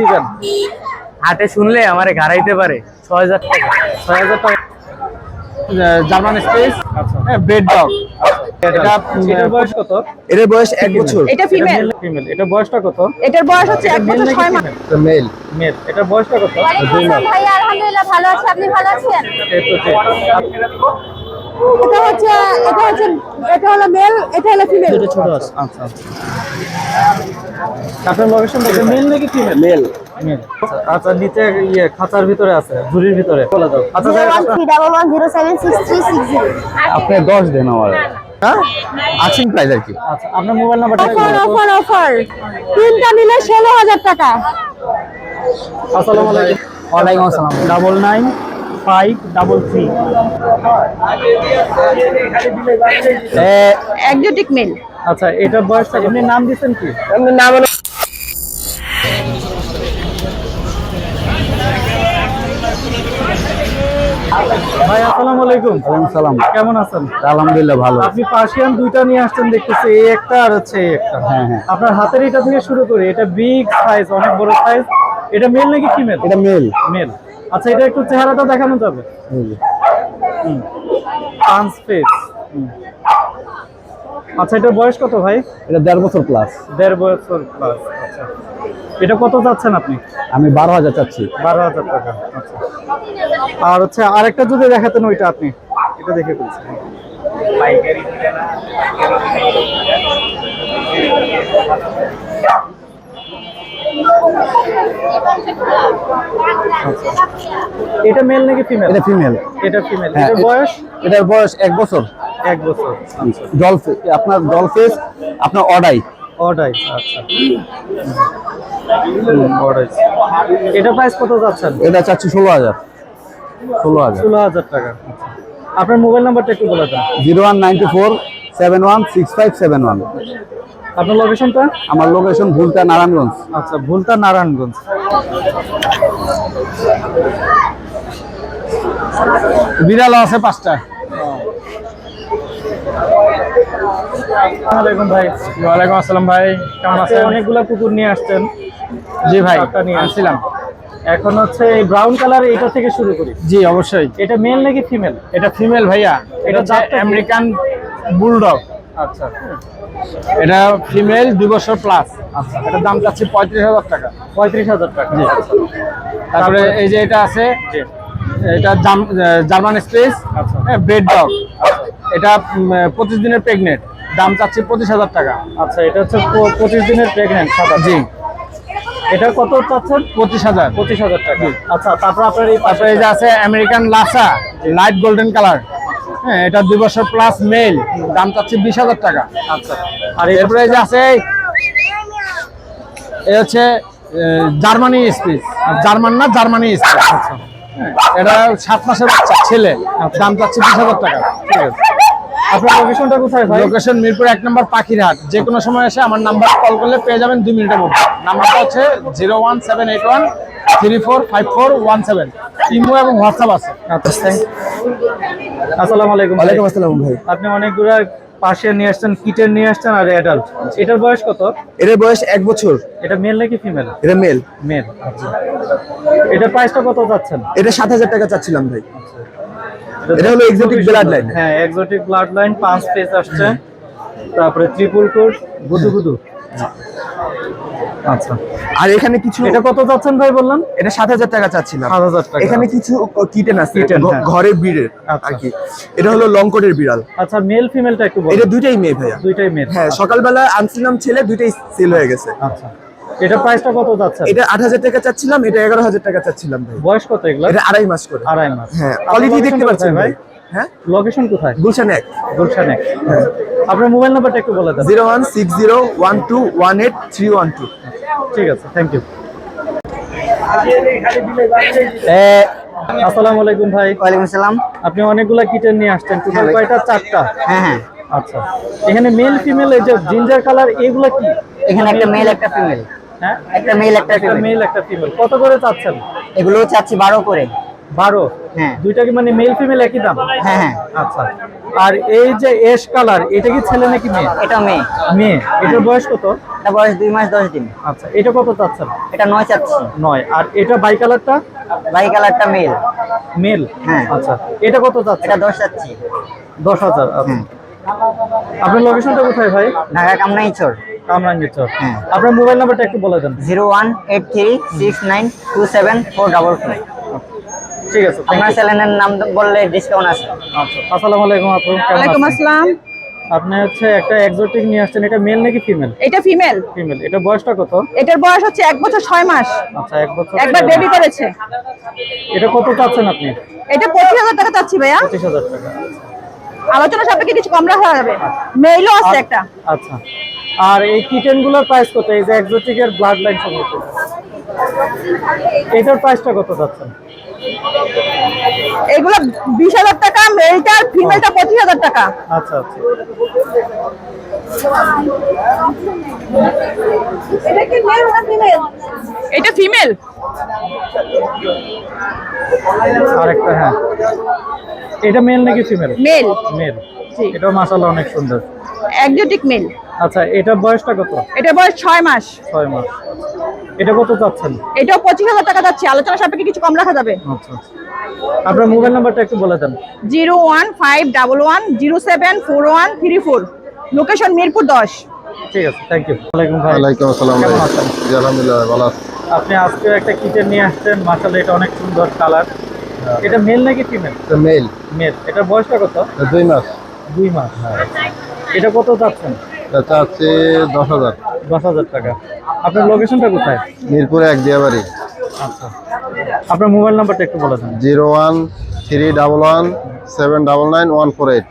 দিবেন? হাটে শুনলে আমারে গাড়াইতে পারে। ছয় হাজার টাকা। ছয় হাজার টাকা। German Spitz? আচ্ছা। Breed dog. এটা বয়স কত? এর বয়স এক বছর। এটা ফিমেল ফিমেল এটা বয়সটা কত? এটার বয়স হচ্ছে এক মেল বছর নাকি ছয় মাস? মেল মেল এটার বয়সটা কত? আলহামদুলিল্লাহ ভালো আছি। আপনি ভালো আছেন? এই তো যে এটা হচ্ছে এটা হচ্ছে এটা হলো মেল এটা হলো ফিমেল দুটো ছোট আছে। আচ্ছা আচ্ছা। আপনার লোকেশন দেখে মেল নাকি ফিমেল মেল মেল আচ্ছা নিচে ইয়ে খাঁচার ভিতরে আছে ঝুড়ির ভিতরে। বলে দাও। আচ্ছা আপনি দশ দেন আমার। হ্যাঁ? আছেন প্রাইস আর কি। আচ্ছা আপনার মোবাইল নাম্বারটা অফার অফার অফার তিনটা নিলে ষোলো হাজার টাকা। আসসালামু আলাইকুম। ওয়ালাইকুম আসসালাম। Double nine five double three exotic male আচ্ছা এটার বয়সটা এমনি নাম দিচ্ছেন কি? নাম ভাই আসসালামু আলাইকুম। সালাম। কেমন আছেন? আলহামদুলিল্লাহ ভালো আপনি পার্সিয়ান দুইটা নিয়ে আসছেন দেখতেছি এই একটা আর হচ্ছে একটা। হ্যাঁ, হ্যাঁ। আপনার হাতের এটা থেকে শুরু করি এটা বিগ সাইজ অনেক বড় সাইজ এটা মেল নাকি ফিমেল এটা মেল মেল আচ্ছা এটা একটু চেহারাটা দেখানো যাবে? আচ্ছা এটার বয়স কত ভাই? এটা দেড় বছর প্লাস দেড় বছর প্লাস আচ্ছা। এটা কত যাচ্ছেন আপনি? আমি বারো হাজার চাচ্ছি। বারো হাজার টাকা আচ্ছা। আর হচ্ছে আরেকটা যদি দেখাতেন ওইটা আপনি এটা দেখে বলছেন এটা মেল নাকি ফিমেল এটা ফিমেল এটা ফিমেল হ্যাঁ, এটার বয়স? এটার বয়স এক বছর। এক বছর ডল আপনার ডল ফেস আপনার অডাই। অডাই আচ্ছা। অডাই। এটা প্রাইস কত যাচ্ছেন? এটা চাচ্ছি ষোলো হাজার। ষোলো হাজার। ষোলো হাজার টাকা আচ্ছা। আপনার মোবাইল নাম্বারটা একটু বলে দেন। Zero one ninety four seven one six five seven one. আপনার লোকেশনটা আমার লোকেশন ভুলতা নারায়ণগঞ্জ। আচ্ছা ভুলতা নারায়ণগঞ্জ। বিড়াল আছে পাঁচটা। আসসালামাইকুম ভাই। ওয়ালাইকুম আসসালাম ভাই কেমন আজকে অনেকগুলা কুকুর নিয়ে আসছেন। জি ভাই চারটা নিয়ে আসছিলাম এখন হচ্ছে এই ব্রাউন কালার এটা থেকে শুরু করি। জি অবশ্যই। এটা মেল নাকি ফিমেল এটা ফিমেল ভাইয়া। এটা? আমেরিকান বুলডগ আচ্ছা। এটা ফিমেল দুই বছর প্লাস আচ্ছা। এটার দাম চাচ্ছি পঁয়ত্রিশ হাজার টাকা। পঁয়ত্রিশ হাজার টাকা। তারপরে এই যে এটা আছে। এটা জার্মান স্পেস আচ্ছা। ব্রেড ডগ এটা পঁচিশ দিনের প্রেগনেন্ট দাম চাচ্ছি পঁচিশ হাজার টাকা। আচ্ছা এটা হচ্ছে পঁচিশ দিনের প্রেগনেন্ট সাদা জি। এটা কত চাচ্ছেন? পঁচিশ হাজার। পঁচিশ হাজার টাকা। আচ্ছা তারপর আপনার এই তারপরে এই যে আছে American Lhasa light golden colour হ্যাঁ এটা দুই বছর প্লাস মেল দাম চাচ্ছি বিশ হাজার টাকা। আচ্ছা। আর এরপরে এই যে আছে এই হচ্ছে জার্মানি স্পিচ জার্মান না জার্মানি স্পিচ এটা সাত মাসের বাচ্চা ছেলে। দাম চাচ্ছে বিশ হাজার টাকা। ঠিক আছে। আপনার লোকেশনটা কোথায় ভাই? লোকেশন মিরপুর এক নম্বর পাখিরহাট। যে কোনো সময় এসে আমার নাম্বার কল করলে পেয়ে যাবেন দুই মিনিটের মধ্যে। নাম্বারটা হচ্ছে zero one seven eight one three four five four one seven. Imo এবং হোয়াটসঅ্যাপ আছে। আচ্ছা থ্যাংক আসসালামু আলাইকুম ভাই। আসসালাম ভাই। আপনি অনেকগুলো পার্সিয়ান নিয়ে আসছেন কিটের নিয়ে আসছেন আর অ্যাডাল্ট এটার বয়স কত? এটার বয়স এক বছর। এটা মেল নাকি ফিমেল এটা মেল মেল আচ্ছা। এটার প্রাইসটা কত চাচ্ছেন? এটা সাত হাজার টাকা চাচ্ছিলাম ভাই। এটা হলো এক্সোটিক ব্লাড লাইন হ্যাঁ এক্সোটিক ব্লাড লাইন পাঁচ পেজ আসছে। তারপরে ত্রিপুল কোড গুদু গুদু। আচ্ছা। আর এখানে কিছু এটা কত যাচ্ছেন ভাই বললাম এটা সাত হাজার টাকা চাচ্ছিলাম। সাত হাজার টাকা। এখানে কিছু কিটেন আছে হ্যাঁ। ঘরের বিড়ের আচ্ছা। আর কি। এটা হলো লং কোটের বিড়াল। আচ্ছা মেল ফিমেলটা একটু এটা দুইটাই মেয়ে ভাইয়া। দুইটাই মেল হ্যাঁ সকালবেলা আনছিলাম ছেলে দুইটাই সেল হয়ে গেছে। আচ্ছা। এটা প্রাইসটা কত যাচ্ছে এটা আট হাজার টাকা চাচ্ছিলাম এটা এগারো হাজার টাকা চাচ্ছিলাম ভাই। বয়স কত এগুলো এটা আড়াই মাস করে। আড়াই মাস। হ্যাঁ কোয়ালিটি দেখতে পাচ্ছেন ভাই। হ্যাঁ? লোকেশন কোথায়? গুলশান এক। গুলশান এক। আপনার মোবাইল নাম্বারটা একটু বলে দেন। Zero one six zero one two one eight three one two. ঠিক আছে থ্যাংক ইউ আসসালামু আলাইকুম ভাই। ওয়ালাইকুম আসসালাম আপনি অনেকগুলা কিটেন নিয়ে আসছেন টোটাল ভাই। কয়টা? চারটা? হ্যাঁ হ্যাঁ। আচ্ছা। এখানে মেল ফিমেল এই যে জিঞ্জার কালার এগুলা কি? এখানে একটা মেল একটা ফিমেল হ্যাঁ? একটা মেল একটা একটা ফিমেল মেল একটা ফিমেল কত করে চাচ্ছেন? এগুলো চাচ্ছি বারো করে। বারো? হ্যাঁ। দুইটা কি মানে মেল ফিমেল একই দাম? হ্যাঁ হ্যাঁ। আচ্ছা। আর এই যে এশ কালার এটা কি ছেলে নাকি মেয়ে? এটা মেয়ে। মেয়ে। এটার বয়স কত? এটা বয়স দুই মাস দশ দিন। আচ্ছা এটা কত চাচ্ছেন? এটা নয় চাচ্ছি। নয়। আর এটা বাই কালারটা বাই কালারটা মেল মেল হ্যাঁ। আচ্ছা। এটা কত চাচ্ছেন? এটা দশ চাচ্ছি। দশ হাজার আচ্ছা। আপনার লোকেশনটা কোথায় ভাই? ঢাকা কামনাই চোর কামরাঙ্গীরচর হ্যাঁ। আপনার মোবাইল নাম্বারটা একটু বলে দেন। Zero one eight three six nine two seven four double two. ঠিক আছে আপনার চ্যানেলের নাম বললে ডিসকাউন্ট আছে আচ্ছা আসসালামু আলাইকুম আপু ওয়ালাইকুম আসসালাম। আপনি হচ্ছে একটা এক্সোটিক নিয়ে আসছেন এটা মেল নাকি ফিমেল এটা ফিমেল ফিমেল এটা বয়সটা কত? এটার বয়স হচ্ছে এক বছর ছয় মাস। আচ্ছা এক বছর একবার বেবি করেছে। এটা কত চাচ্ছেন আপনি? এটা পঁচিশ হাজার টাকা চাচ্ছি ভাইয়া। পঁচিশ হাজার টাকা। আলোচনা সাপেক্ষে কিছু কম রাখা যাবে মেইলও আছে একটা। আচ্ছা আর এই কিটেনগুলোর প্রাইস কত? এই যে এক্সোটিক এর ব্লাড লাইন সম্পর্কে এটার প্রাইসটা কত যাচ্ছেন এগুলো বিশ হাজার টাকা মেলটা আর ফিমেলটা পঁচিশ হাজার টাকা। আচ্ছা আচ্ছা। এটা ফিমেল আরেকটা হ্যাঁ। এটা মেল নাকি ফিমেল মেল মেল এটাও মাশাআল্লাহ অনেক সুন্দর। একজোটিক মেল আচ্ছা এটা বয়সটা কত? এটা বয়স ছয় মাস। ছয় মাস। এটা কত চাচ্ছেন? এটাও পঁচিশ হাজার টাকা যাচ্ছে। আলোচনা সাপেক্ষে কিছু কম রাখা যাবে। আচ্ছা আচ্ছা। আপনার মোবাইল নাম্বারটা একটু বলে দেন। Zero one five double one zero seven four one three four. Location Mirpur দশ। ঠিক আছে থ্যাংক ইউ ওয়ালাইকুম ভাই। ওয়ালাইকুম আসসালাম ভাই। আলহামদুলিল্লাহ ভালো আছি। আপনি আজকে একটা কিচেন নিয়ে আসছেন। মাশাআল্লাহ এটা অনেক সুন্দর কালার। এটা মেল নাকি ফিমেল এটা মেল মেল এটা বয়সটা কত? দুই মাস। দুই মাস এটা কত চাচ্ছেন? এটা চাচ্ছি দশ হাজার। দশ হাজার টাকা। আপনার লোকেশনটা কোথায়? মিরপুরে এক দিয়াবাড়ি আচ্ছা। আপনার মোবাইল নাম্বারটা একটু বলে দেন। Zero one three double one seven double nine one four eight.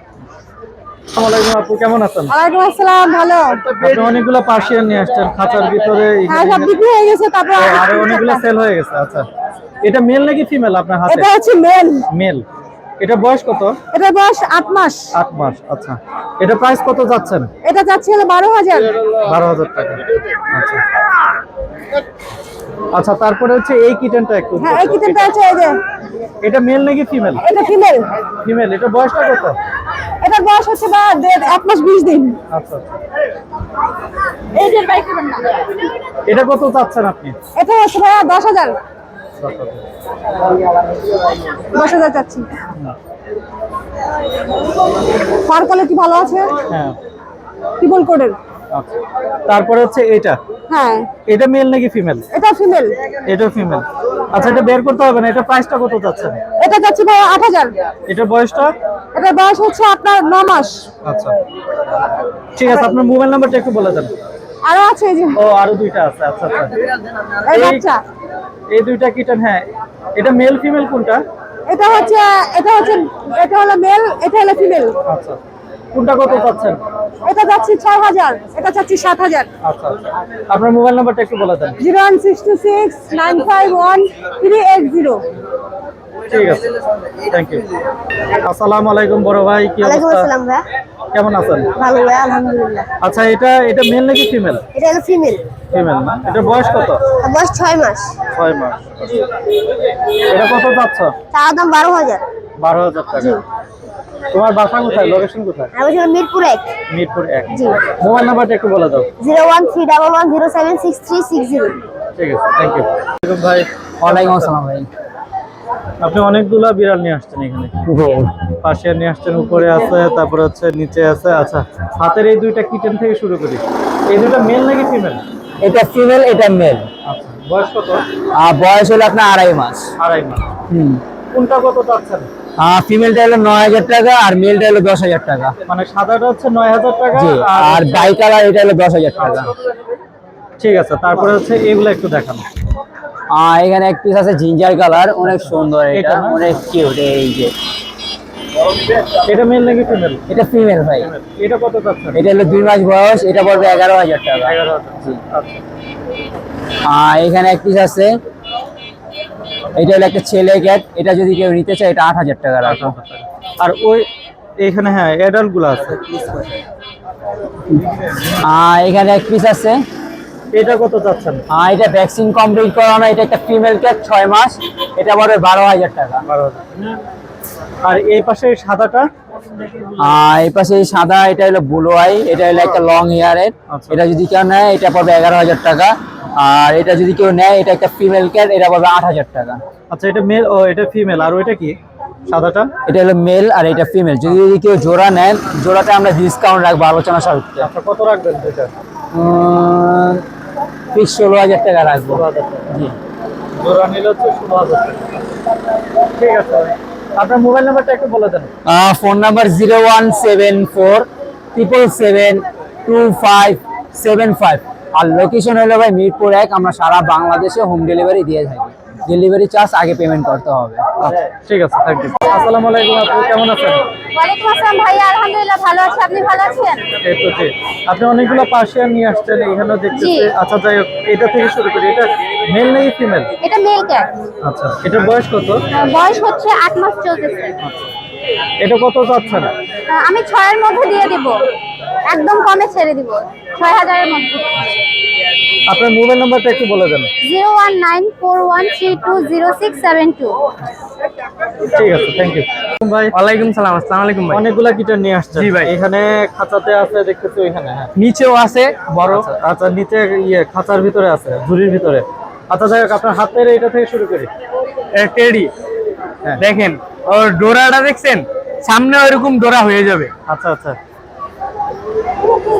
আপু কেমন আছেন? ওয়ালাইকুম আসসালাম ভালো। আপনি অনেকগুলো পার্সিয়ান নিয়ে আসছেন খাঁচার ভিতরে হ্যাঁ সব বিক্রি হয়ে গেছে তারপর আরও অনেকগুলো সেল হয়ে গেছে আচ্ছা। এটা মেল নাকি ফিমেল আপনার হাতে? এটা হচ্ছে মেল মেল এটা বয়স কত? এটা বয়স আট মাস। আট মাস আচ্ছা। এটা প্রাইস কত যাচ্ছেন? এটা যাচ্ছে হলো বারো হাজার। বারো হাজার টাকা। আচ্ছা। আচ্ছা তারপরে হচ্ছে এই কিটেনটা একটু হ্যাঁ এই কিচেনটা হচ্ছে এই যে। এটা মেল নাকি ফিমেল এটা ফিমেল ফিমেল এটা বয়সটা কত? এটার বয়স হচ্ছে বা এক মাস বিশ দিন। আচ্ছা আচ্ছা। এই যে বাইক করবেন না। এটা কত চাচ্ছেন আপনি? এটা হচ্ছে ভাইয়া দশ হাজার। দশ হাজার চাচ্ছি। পার কোয়ালিটি ভালো আছে? হ্যাঁ। ট্রিপল কোডের আচ্ছা। তারপরে হচ্ছে এটা হ্যাঁ। এটা মেল নাকি ফিমেল এটা ফিমেল এটা ফিমেল আচ্ছা এটা বের করতে হবে না এটা প্রাইসটা কত যাচ্ছে এটা যাচ্ছে ভাইয়া আট হাজার। এটা বয়সটা? এটার বয়স হচ্ছে আপনার ন মাস। আচ্ছা। ঠিক আছে আপনার মোবাইল নাম্বারটা একটু বলে দেন। আরও আছে এই যে। ও আরও দুইটা আছে আচ্ছা আচ্ছা। এই বাচ্চা। এই দুইটা কিটন হ্যাঁ এটা মেল ফিমেল কোনটা? এটা হচ্ছে এটা হচ্ছে এটা হলো মেল এটা হলো ফিমেল আচ্ছা কোনটা কত পাচ্ছেন এটা যাচ্ছে ছয় হাজার এটা যাচ্ছে সাত হাজার। আচ্ছা আচ্ছা। আপনার মোবাইল নাম্বারটা একটু বলে দেন। Zero one six two six nine five one three eight zero. ঠিক আছে। থ্যাংক ইউ আসসালামু আলাইকুম বড় ভাই কি অবস্থা? কেমন আছেন? ভালো ভাই আলহামদুলিল্লাহ। আচ্ছা এটা এটা মেল নাকি ফিমেল এটা হলো ফিমেল ফিমেল না? এটা বয়স কত? বয়স ছয় মাস। ছয় মাস এটা কত চাচ্ছ তার দাম বারো হাজার। বারো হাজার টাকা। তোমার বাসা কোথায়? লোকেশন কোথায়? আমি ছিল মিরপুর এক। মিরপুর এক। জি। মোবাইল নাম্বারটা একটু বলে দাও। Zero one three double one zero seven six three six zero. ঠিক আছে থ্যাংক ইউ ভাই ওয়ালাইকুম আসসালাম ভাই। আপনি অনেকগুলা বিড়াল নিয়ে আসছেন এখানে। পাশে নিয়ে আসছেন উপরে আছে তারপরে হচ্ছে নিচে আছে। আচ্ছা হাতের এই দুইটা কিটেন থেকে শুরু করি। এই দুইটা মেল নাকি ফিমেল এটা ফিমেল এটা মেল আচ্ছা বয়স কত? আর বয়স হলো আপনার আড়াই মাস। আড়াই মাস। হুম। কোনটা কত চাচ্ছেন? ফিমেলটা হলো নয় হাজার টাকা আর মেলটা হলো দশ হাজার টাকা। মানে সাদাটা হচ্ছে নয় হাজার টাকা আর বাই কালার এটা হলো দশ হাজার টাকা। ঠিক আছে তারপরে হচ্ছে এগুলো একটু দেখান। আর এখানে এক পিস আছে জিঞ্জার কালার অনেক সুন্দর এটা অনেক কিউট এই যে। এটা মেল নাকি ফিমেল এটা ফিমেল ভাই। এটা কত চাচ্ছেন? এটা হলো দুই মাস বয়স এটা পড়বে এগারো হাজার টাকা। এগারো আচ্ছা। আর এখানে এক পিস আছে এটা হলো একটা ছেলে ক্যাট এটা যদি কেউ নিতে চায় এটা আট হাজার টাকা রাখো। আর ওই এখানে হ্যাঁ অ্যাডাল্টগুলো আছে। আর এখানে এক পিস আছে এটা কত চাচ্ছেন? আর এটা ভ্যাকসিন কমপ্লিট করানো এটা একটা ফিমেল ক্যাট ছয় মাস। এটা পড়বে বারো হাজার টাকা। বারো আর এই পাশে সাদাটা? আর এই পাশে এই সাদা এটা হলো ব্লু আই এটা হলো একটা লং হেয়ারের আচ্ছা। এটা যদি কেউ নেয় এটা পড়বে এগারো হাজার টাকা। আর এটা যদি কেউ নেয় এটা একটা ফিমেল ক্যাট এটা পড়বে আট হাজার টাকা। আচ্ছা এটা মেল ও এটা ফিমেল আর ওইটা কি? সাদাটা? এটা হলো মেল আর এটা ফিমেল যদি যদি কেউ জোড়া নেন জোড়াতে আমরা ডিসকাউন্ট রাখব আলোচনা সাপেক্ষে আচ্ছা কত রাখবেন দুইটা ফিক্স ষোলো হাজার টাকা রাখব। জি। জোড়া নিলে হচ্ছে ষোলো হাজার টাকা। ঠিক আছে আপনার মোবাইল নাম্বারটা একটু বলে দেন। Phone number zero one seven four triple seven two five seven five. আর লোকেশন হলো ভাই মিরপুর এক আমরা সারা বাংলাদেশে হোম ডেলিভারি দিয়ে থাকি। ডেলিভারি চার্জ আগে পেমেন্ট করতে হবে। আচ্ছা ঠিক আছে থ্যাংক ইউ আসসালামু আলাইকুম আপনি কেমন আছেন? ওয়ালাইকুম আসসালাম ভাইয়া আলহামদুলিল্লাহ ভালো আছি আপনি ভালো আছেন? এই তো জি। আপনি অনেকগুলো পার্সিয়ান নিয়ে আসছেন এখানেও দেখতেছি। আচ্ছা যাই হোক এটা থেকে শুরু করি। এটা মেল নাকি ফিমেল এটা মেল ক্যাট আচ্ছা এটার বয়স কত? বয়স হচ্ছে আট মাস চলতেছে। এটা কত চাচ্ছেন আমি ছয়ের মধ্যে দিয়ে দিব। একদম কমে ছেড়ে দিব। ছয় হাজারের মধ্যে আপনার মোবাইল নাম্বারটা একটু বলে দেন। Zero one nine four one three two zero six seven two. ঠিক আছে থ্যাংক ইউ ভাই ওয়ালাইকুম সালাম আসসালামু আলাইকুম ভাই। অনেকগুলা গিটার নিয়ে আসছেন। জি ভাই। এখানে খাঁচাতে আছে দেখতেছি ওইখানে হ্যাঁ। নিচেও আছে বড়। আচ্ছা, আচ্ছা নিচে ইয়ে খাঁচার ভিতরে আছে ঝুড়ির ভিতরে। আচ্ছা যাই হোক আপনার হাতের এটা থেকে শুরু করি। টেডি। হ্যাঁ। দেখেন ওর ডোরাটা দেখছেন? সামনে ওইরকম ডোরা হয়ে যাবে। আচ্ছা আচ্ছা।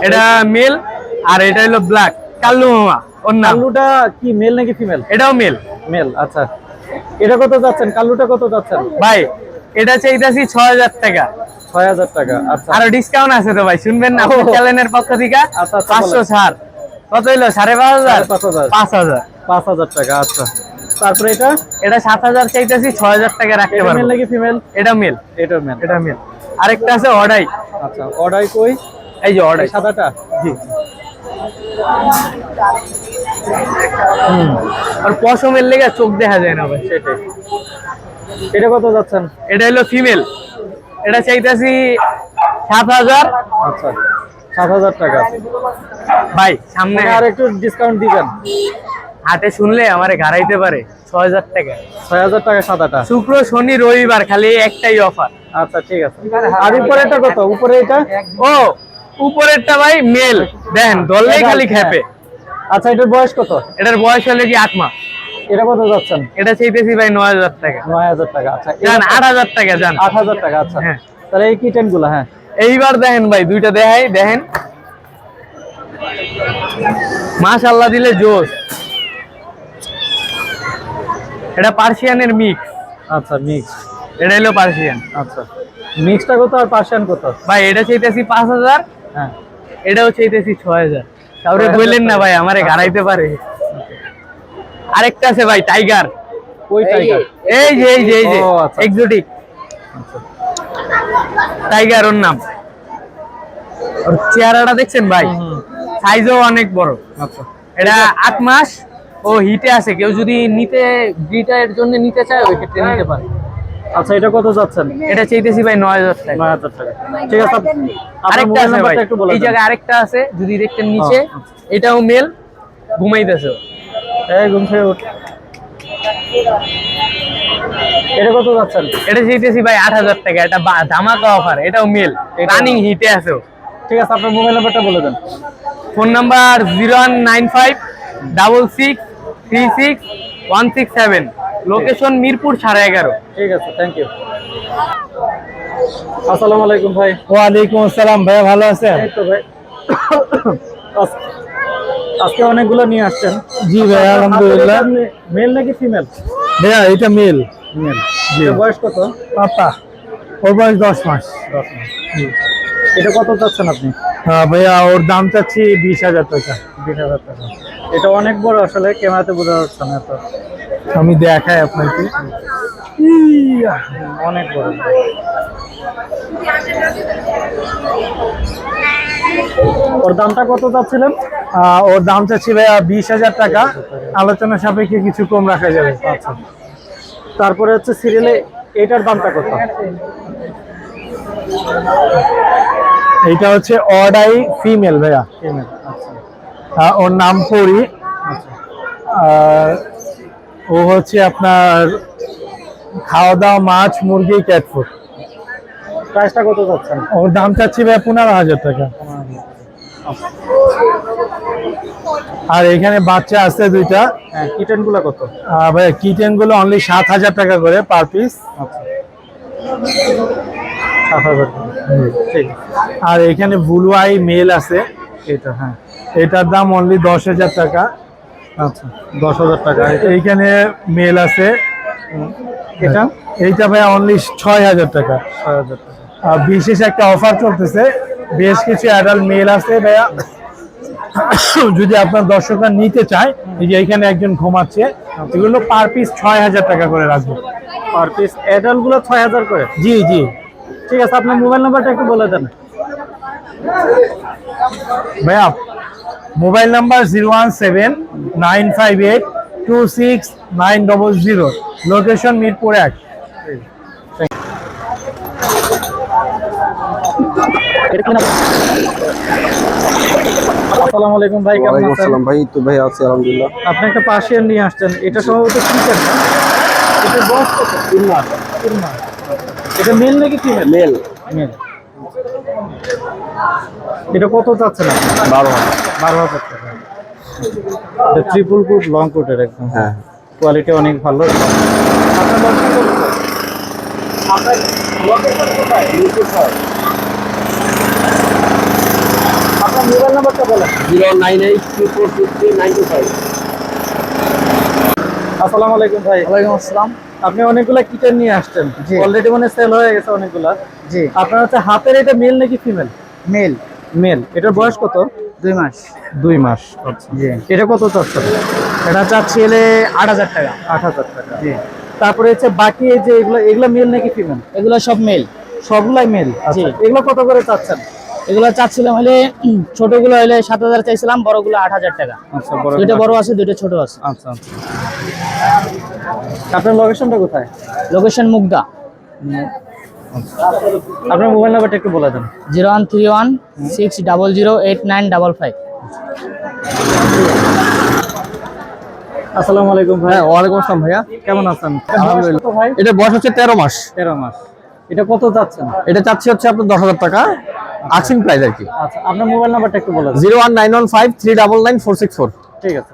এটা মেল আর এটা হলো ব্ল্যাক কাল্লু মামা ওর নাম। কাল্লুটা কি মেল নাকি ফিমেল এটাও মেল মেল আচ্ছা। এটা কত যাচ্ছেন? কাল্লুটা কত যাচ্ছেন? ভাই এটা চাইতাছি ছয় হাজার টাকা। ছয় হাজার টাকা আচ্ছা। আরও ডিসকাউন্ট আছে তো ভাই শুনবেন না। চ্যানেলের পক্ষ থেকে। আচ্ছা, আচ্ছা, পাঁচশো। ছাড়। কত হইল? সাড়ে পাঁচ হাজার? পাঁচ হাজার। পাঁচ হাজার। পাঁচ হাজার টাকা আচ্ছা। তারপরে এটা? এটা সাত হাজার চাইতেছি ছয় হাজার টাকা রাখতে পারব। মেল নাকি ফিমেল এটা মেল এটা মেল এটা মেল আরেকটা আছে অর্ডাই আচ্ছা অর্ডার কই? এই যে অর্ডাই এই সাদাটা? জি। আর পশমের লেগে চোখ দেখা যায় না ভাই। সেটাই। এটা কত যাচ্ছেন? এটা হলো ফিমেল। এটা চাইতেছি সাত হাজার। আচ্ছা সাত হাজার টাকা ভাই সামনে মানে আর একটু ডিসকাউন্ট দিবেন। হাটে শুনলে আমারে ঘাড়াইতে পারে। ছয় হাজার টাকা। ছয় হাজার টাকা সাদাটা। শুক্র শনি রবিবার খালি একটাই অফার আচ্ছা ঠিক আছে। আর উপরেটা কত? উপরে এটা ও উপরেরটা ভাই মেল। দেন ধরলেই খালি খেপে। আচ্ছা এটার বয়স কত? এটার বয়স হলে কি আট মাস। এটা কত যাচ্ছেন? এটা চাইতেছি ভাই নয় হাজার টাকা। নয় হাজার টাকা আচ্ছা। যান আট হাজার টাকা যান আট হাজার টাকা আচ্ছা। হ্যাঁ। তাহলে এই কিটেনগুলো হ্যাঁ। এইবার দেখেন ভাই দুইটা দেখাই দেখেন। মাশাল্লাহ দিলে জোশ। এটা পার্সিয়ানের মিক্স আচ্ছা মিক্স এটা হলো পার্সিয়ান আচ্ছা। মিক্সটা কত আর পার্সিয়ান কত ভাই এটা চাইতেছি পাঁচ হাজার। হ্যাঁ। এটাও চাইতেছি ছয় হাজার। তাহলে বললেন না ভাই আমারে গাড়াইতে পারে। আরেকটা আছে ভাই টাইগার ওই টাইগার এই যে এই যে এই যে ও, আচ্ছা। এক্সোটিক টাইগার ওর নাম। ওর চেহারাটা দেখছেন ভাই? সাইজও অনেক বড়। আচ্ছা। এটা আট মাস। ও হিটে আছে। কেউ যদি নিতে ব্রিটার জন্য নিতে চায় ওই ক্ষেত্রে নিতে পারে। আচ্ছা এটা কত যাচ্ছেন? এটা চাইতেছি ভাই 9000 টাকা। 9000 টাকা। ঠিক আছে আরেকটা আছে ভাই। এই জায়গায় আরেকটা আছে যদি দেখতেন আচ্ছা। নিচে। এটাও মেল। ঘুমাইতেছে। এই ঘুম থেকে উঠ। এটা কত যাচ্ছেন? এটা চাইতেছি ভাই 8000 টাকা। এটা ধামাকা অফার এটাও মেল। রানিং হিটে আছে ঠিক আছে আপনার মোবাইল নাম্বারটা বলে দেন। ফোন নাম্বার 019596636 167 লোকেশন মিরপুর সাড়ে এগারো। ঠিক আছে থ্যাংক ইউ আসসালামু আলাইকুম ভাই। ওয়ালাইকুম আসসালাম ভাইয়া ভালো আছেন? এই তো ভাই। আজকে অনেকগুলো নিয়ে আসছেন। জি ভাই আলহামদুলিল্লাহ। মেল নাকি ফিমেল ভাইয়া এটা মেল মেল জি। বয়স কত? পাপা ওর বয়স দশ মাস। দশ মাস। এটা কত চাচ্ছেন আপনি? হ্যাঁ ভাইয়া ওর দাম চাচ্ছি বিশ হাজার টাকা। বিশ হাজার টাকা। এটা অনেক বড় আসলে ক্যামেরাতে বোঝা যাচ্ছে না এত। আমি দেখাই আপনাকে। অনেক বড়। ওর দামটা কত চাচ্ছিলেন? ওর দাম চাচ্ছি ভাইয়া বিশ হাজার টাকা। আলোচনা সাপেক্ষে কিছু কম রাখা যাবে। আচ্ছা। তারপরে হচ্ছে সিরিয়ালে এটার দামটা কত? এইটা হচ্ছে অডাই ফিমেল ভাইয়া। ফিমেল আচ্ছা। ওর নাম পরি। আর ও হচ্ছে আপনার খাওয়া দাওয়া মাছ মুরগি ক্যাট ফুড প্রাইসটা কত যাচ্ছেন ওর দাম চাচ্ছি ভাই পনেরো হাজার টাকা। আর এখানে বাচ্চা আছে দুইটা। হ্যাঁ কিটেনগুলো কত ভাই কিচেনগুলো অনলি সাত হাজার টাকা করে পার পিস আচ্ছা। ঠিক। আর এখানে বুলুয়াই মেল আছে। এটা হ্যাঁ। এটার দাম অনলি দশ হাজার টাকা। আচ্ছা। দশ হাজার টাকা। এইখানে মেল আছে। এটা? এইটা ভাই অনলি ছয় হাজার টাকা। ছয় হাজার টাকা। আর বিশেষ একটা অফার চলতেছে। বেশ কিছু অ্যাডাল্ট মেল আছে ভাইয়া। যদি আপনার দর্শকরা নিতে চায় এই যে এখানে একজন ঘুমাচ্ছে এগুলো পার পিস ছয় হাজার টাকা করে রাখব। পার পিস অ্যাডাল্টগুলো ছয় হাজার করে? জি জি। ঠিক আছে আপনার মোবাইল নাম্বারটা একটু বলে দেন। ভাইয়া mobile number zero one seven nine five eight two six nine double zero. Location Mirpur এক। আসসালামু আলাইকুম ভাই কেমন ওয়ালাইকুম আছেন? ভাই তো ভাই আছি আলহামদুলিল্লাহ। আপনি একটা পার্সিয়ান নিয়ে আসছেন এটা সম্ভবত না এটা বয়স কত? তিন মাস। তিন মাস। এটা মেল নাকি ফিমেল? মেল। মেল। এটা কত চাচ্ছেন আপনি? বারো হাজার। বারো হাজার টাকা। এটা ট্রিপল কোট লং কোটের একদম। হ্যাঁ। কোয়ালিটি অনেক ভালো। আপনার লোকেশন কোথায়? আপনার লোকেশন কোথায়? মিরপুর ছয়। আপনার মোবাইল নাম্বারটা বলেন। Zero nine eight three four two three nine two five. আসসালামু আলাইকুম ভাই। ওয়ালাইকুম আসসালাম। আপনি অনেকগুলা কিচেন নিয়ে আসছেন। অলরেডি মানে সেল হয়ে গেছে অনেকগুলা। জি। আপনার হচ্ছে হাতের এটা মেল নাকি ফিমেল মেল মেল এটার বয়স কত? দুই মাস। দুই মাস আচ্ছা। জি। এটা কত চাচ্ছেন? এটা চাচ্ছি এলে আট হাজার টাকা। আট হাজার টাকা। জি। তারপরে হচ্ছে বাকি যে এগুলো এগুলো মেল নাকি ফিমেল? এগুলো সব মেল। সবগুলাই মেল? আচ্ছা এগুলো কত করে চাচ্ছেন? এগুলো চাচ্ছিলাম হলে ছোটগুলো হলে সাত হাজার চাইছিলাম বড়গুলো আট হাজার টাকা। আচ্ছা বড় দুইটা বড় আছে দুইটা ছোট আছে। আচ্ছা আচ্ছা। আপনার লোকেশনটা কোথায়? লোকেশন মুগদা। আপনার মোবাইল নাম্বারটা একটু বলে দেন। Zero one three one six double zero eight nine double five. আসসালামু আলাইকুম ভাই। হ্যাঁ ওয়ালাইকুম আসসালাম ভাইয়া। কেমন আছেন? আলহামদুলিল্লাহ। ভাই? এটা বয়স হচ্ছে তেরো মাস। তেরো মাস। এটা কত চাচ্ছেন? এটা চাচ্ছি হচ্ছে আপনার দশ হাজার টাকা। আক্সিং প্রাইস আর কি। আচ্ছা আপনার মোবাইল নাম্বারটা একটু বলে দেন। Zero one nine one five three double nine four six four. ঠিক আছে।